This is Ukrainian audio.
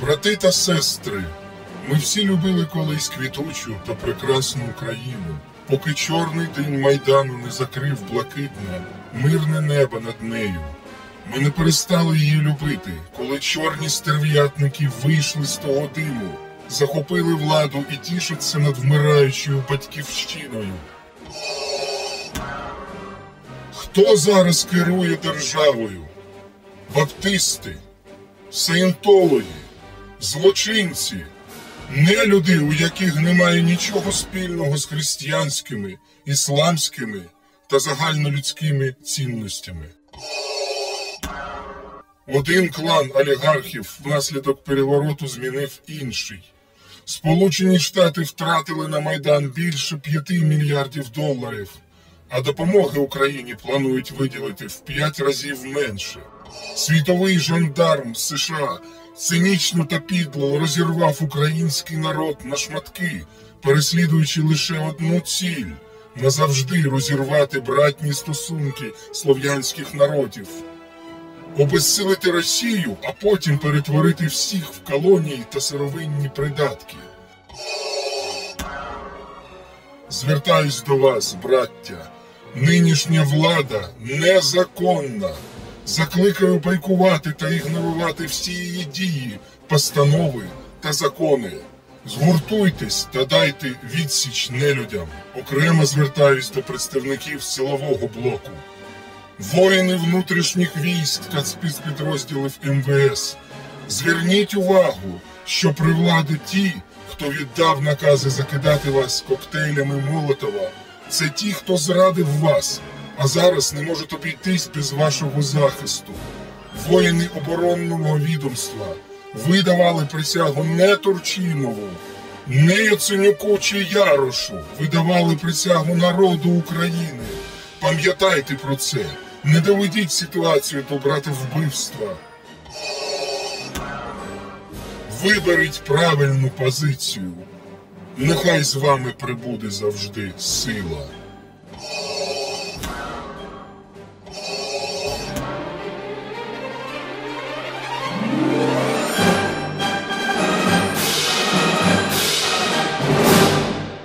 Брати та сестри, ми всі любили колись квітучу та прекрасну Україну, поки чорний день майдану не закрив блакитне, мирне небо над нею. Ми не перестали її любити, коли чорні стерв'ятники вийшли з того диму, захопили владу і тішаться над вмираючою батьківщиною. Хто зараз керує державою? Баптисти, саєнтологи, злочинці, нелюди, у яких немає нічого спільного з християнськими, ісламськими та загальнолюдськими цінностями. Один клан олігархів внаслідок перевороту змінив інший. Сполучені Штати втратили на Майдан більше 5 мільярдів доларів, а допомоги Україні планують виділити в 5 разів менше. Світовий жандарм США цинічно та підло розірвав український народ на шматки, переслідуючи лише одну ціль назавжди розірвати братні стосунки слов'янських народів обезсилити Росію, а потім перетворити всіх в колонії та сировинні придатки. Звертаюсь до вас, браття. Нинішня влада незаконна. Закликаю пайкувати та ігнорувати всі її дії, постанови та закони. Згуртуйтесь та дайте відсіч нелюдям. Окремо звертаюсь до представників силового блоку. Воїни внутрішніх військ та спецпідрозділів МВС. Зверніть увагу, що при владі ті, хто віддав накази закидати вас коктейлями Молотова, це ті, хто зрадив вас, а зараз не можуть обійтись без вашого захисту. Воїни оборонного відомства. Ви давали присягу не Турчинову, не Яценюку чи Ярошу. Ви давали присягу народу України. Пам'ятайте про це. Не доведіть ситуацію до братовбивства. Виберіть правильну позицію. Нехай з вами прибуде завжди сила.